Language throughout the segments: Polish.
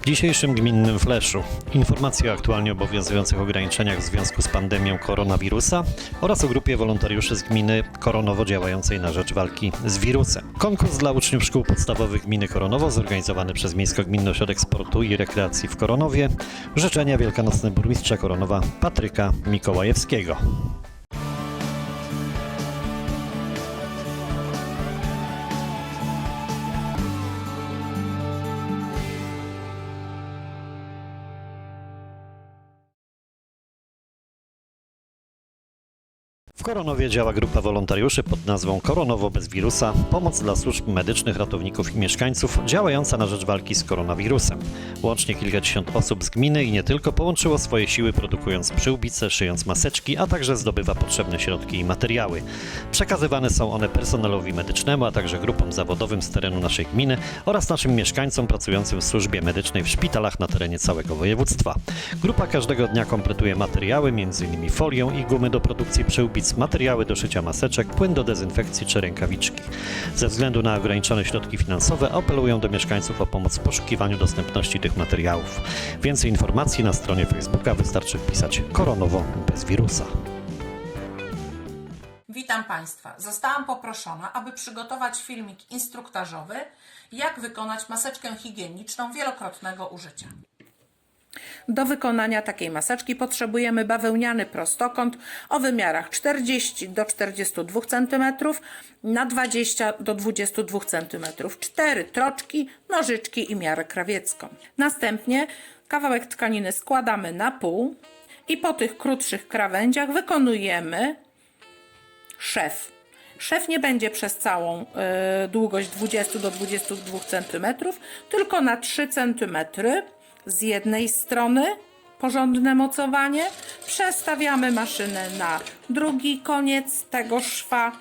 W dzisiejszym gminnym fleszu informacje o aktualnie obowiązujących ograniczeniach w związku z pandemią koronawirusa oraz o grupie wolontariuszy z gminy Koronowo działającej na rzecz walki z wirusem. Konkurs dla uczniów szkół podstawowych gminy Koronowo zorganizowany przez Miejsko-Gminny Ośrodek Sportu i Rekreacji w Koronowie. Życzenia wielkanocne burmistrza Koronowa Patryka Mikołajewskiego. W Koronowie działa grupa wolontariuszy pod nazwą Koronowo bez wirusa, pomoc dla służb medycznych, ratowników i mieszkańców działająca na rzecz walki z koronawirusem. Łącznie kilkadziesiąt osób z gminy i nie tylko połączyło swoje siły produkując przyłbice, szyjąc maseczki, a także zdobywa potrzebne środki i materiały. Przekazywane są one personelowi medycznemu, a także grupom zawodowym z terenu naszej gminy oraz naszym mieszkańcom pracującym w służbie medycznej w szpitalach na terenie całego województwa. Grupa każdego dnia kompletuje materiały, m.in. folię i gumy do produkcji przyłbic, materiały do szycia maseczek, płyn do dezynfekcji czy rękawiczki. Ze względu na ograniczone środki finansowe apelują do mieszkańców o pomoc w poszukiwaniu dostępności tych materiałów. Więcej informacji na stronie Facebooka wystarczy wpisać koronowo bez wirusa. Witam Państwa. Zostałam poproszona, aby przygotować filmik instruktażowy, jak wykonać maseczkę higieniczną wielokrotnego użycia. Do wykonania takiej maseczki potrzebujemy bawełniany prostokąt o wymiarach 40 do 42 cm na 20 do 22 cm, cztery troczki, nożyczki i miarę krawiecką. Następnie kawałek tkaniny składamy na pół i po tych krótszych krawędziach wykonujemy szef. Szef nie będzie przez całą y, długość 20 do 22 cm, tylko na 3 cm z jednej strony porządne mocowanie. Przestawiamy maszynę na drugi koniec tego szwa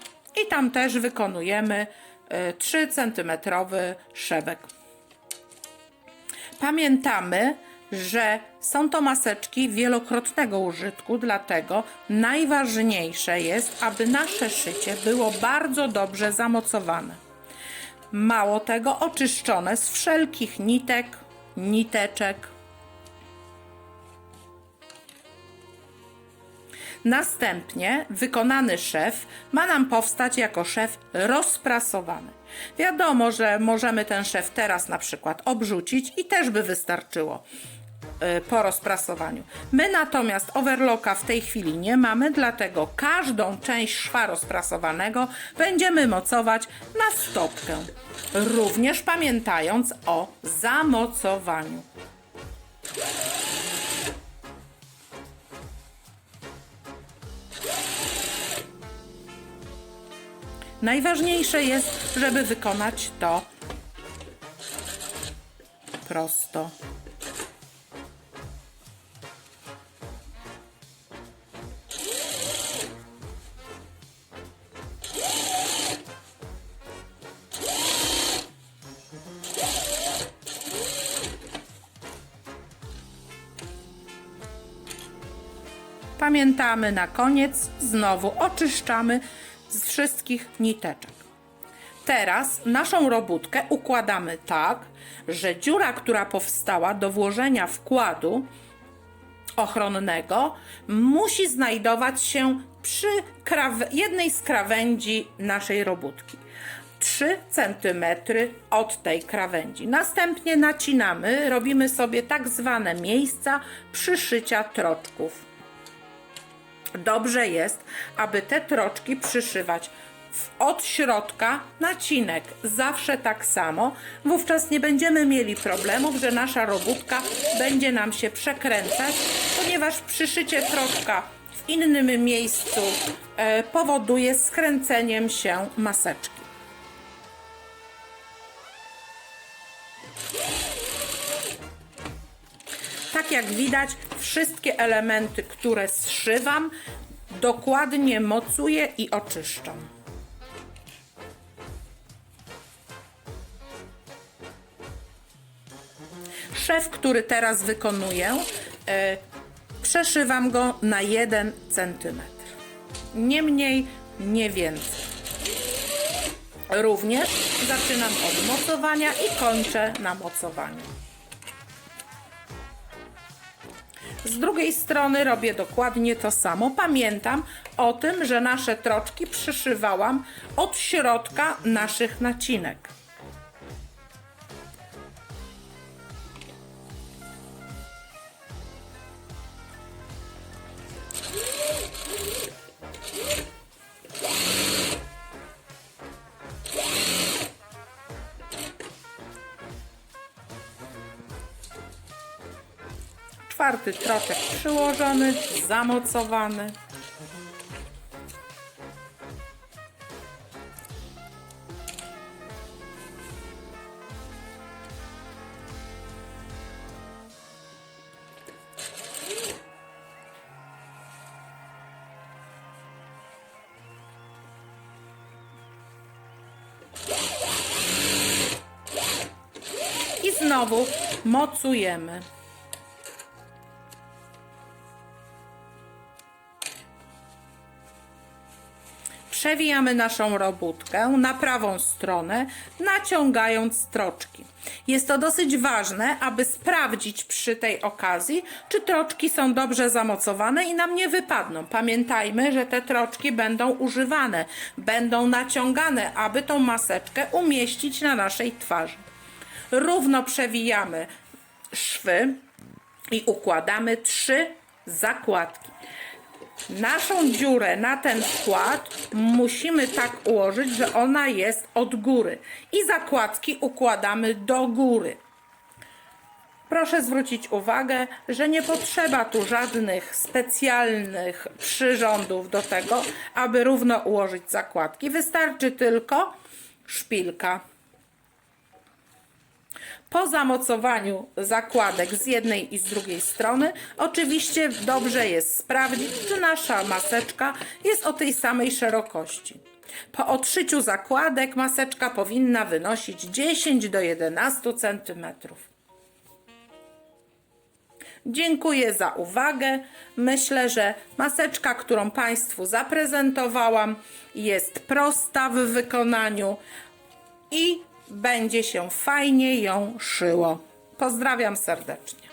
i tam też wykonujemy y, 3 cm szewek. Pamiętamy, że są to maseczki wielokrotnego użytku, dlatego najważniejsze jest, aby nasze szycie było bardzo dobrze zamocowane. Mało tego, oczyszczone z wszelkich nitek, niteczek. Następnie wykonany szef ma nam powstać jako szef rozprasowany. Wiadomo, że możemy ten szef teraz na przykład obrzucić i też by wystarczyło po rozprasowaniu. My natomiast overlocka w tej chwili nie mamy, dlatego każdą część szwa rozprasowanego będziemy mocować na stopkę. Również pamiętając o zamocowaniu. Najważniejsze jest, żeby wykonać to prosto. Na koniec, znowu oczyszczamy z wszystkich niteczek. Teraz naszą robótkę układamy tak, że dziura, która powstała do włożenia wkładu ochronnego, musi znajdować się przy jednej z krawędzi naszej robótki. 3 cm od tej krawędzi. Następnie nacinamy, robimy sobie tak zwane miejsca przyszycia troczków. Dobrze jest, aby te troczki przyszywać od środka nacinek zawsze tak samo. Wówczas nie będziemy mieli problemów, że nasza robótka będzie nam się przekręcać, ponieważ przyszycie troczka w innym miejscu e, powoduje skręceniem się maseczki. Tak jak widać, wszystkie elementy, które zszywam, dokładnie mocuję i oczyszczam. Szef, który teraz wykonuję, e, przeszywam go na 1 cm. Nie mniej, nie więcej. Również zaczynam od mocowania i kończę na mocowaniu. Z drugiej strony robię dokładnie to samo. Pamiętam o tym, że nasze troczki przyszywałam od środka naszych nacinek. Czwarty troczek przyłożony, zamocowany. I znowu mocujemy. Przewijamy naszą robótkę na prawą stronę, naciągając stroczki. Jest to dosyć ważne, aby sprawdzić przy tej okazji, czy troczki są dobrze zamocowane i nam nie wypadną. Pamiętajmy, że te troczki będą używane, będą naciągane, aby tą maseczkę umieścić na naszej twarzy. Równo przewijamy szwy i układamy trzy zakładki. Naszą dziurę na ten wkład musimy tak ułożyć, że ona jest od góry i zakładki układamy do góry. Proszę zwrócić uwagę, że nie potrzeba tu żadnych specjalnych przyrządów do tego, aby równo ułożyć zakładki. Wystarczy tylko szpilka. Po zamocowaniu zakładek z jednej i z drugiej strony, oczywiście dobrze jest sprawdzić, czy nasza maseczka jest o tej samej szerokości. Po odszyciu zakładek maseczka powinna wynosić 10 do 11 cm. Dziękuję za uwagę. Myślę, że maseczka, którą Państwu zaprezentowałam, jest prosta w wykonaniu i będzie się fajnie ją szyło. Pozdrawiam serdecznie.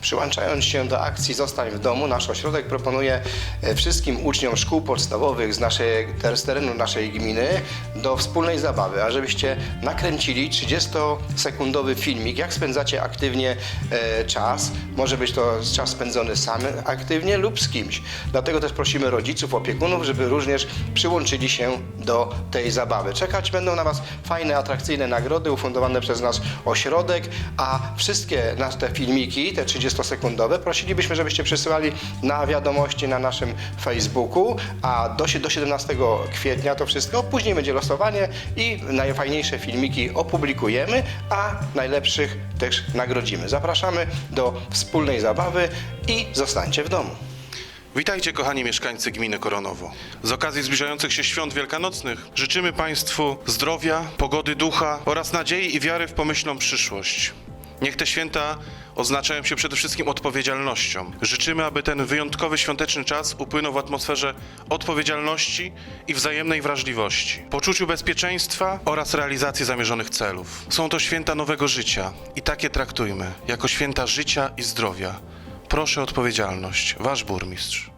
Przyłączając się do akcji Zostań w domu, nasz ośrodek proponuje e, wszystkim uczniom szkół podstawowych z, naszej, z terenu naszej gminy do wspólnej zabawy, a żebyście nakręcili 30-sekundowy filmik, jak spędzacie aktywnie e, czas. Może być to czas spędzony sam aktywnie lub z kimś. Dlatego też prosimy rodziców, opiekunów, żeby również przyłączyli się do tej zabawy. Czekać będą na Was fajne, atrakcyjne nagrody ufundowane przez nasz ośrodek, a wszystkie nasze filmiki, te 30-sekundowe, prosilibyśmy, żebyście przesyłali na wiadomości na naszym Facebooku, a do, do 17 kwietnia to wszystko. Później będzie losowanie i najfajniejsze filmiki opublikujemy, a najlepszych też nagrodzimy. Zapraszamy do wspólnej zabawy i zostańcie w domu. Witajcie kochani mieszkańcy gminy Koronowo. Z okazji zbliżających się świąt wielkanocnych życzymy Państwu zdrowia, pogody ducha oraz nadziei i wiary w pomyślną przyszłość. Niech te święta oznaczają się przede wszystkim odpowiedzialnością. Życzymy, aby ten wyjątkowy świąteczny czas upłynął w atmosferze odpowiedzialności i wzajemnej wrażliwości, poczuciu bezpieczeństwa oraz realizacji zamierzonych celów. Są to święta nowego życia i takie traktujmy jako święta życia i zdrowia. Proszę o odpowiedzialność. Wasz burmistrz.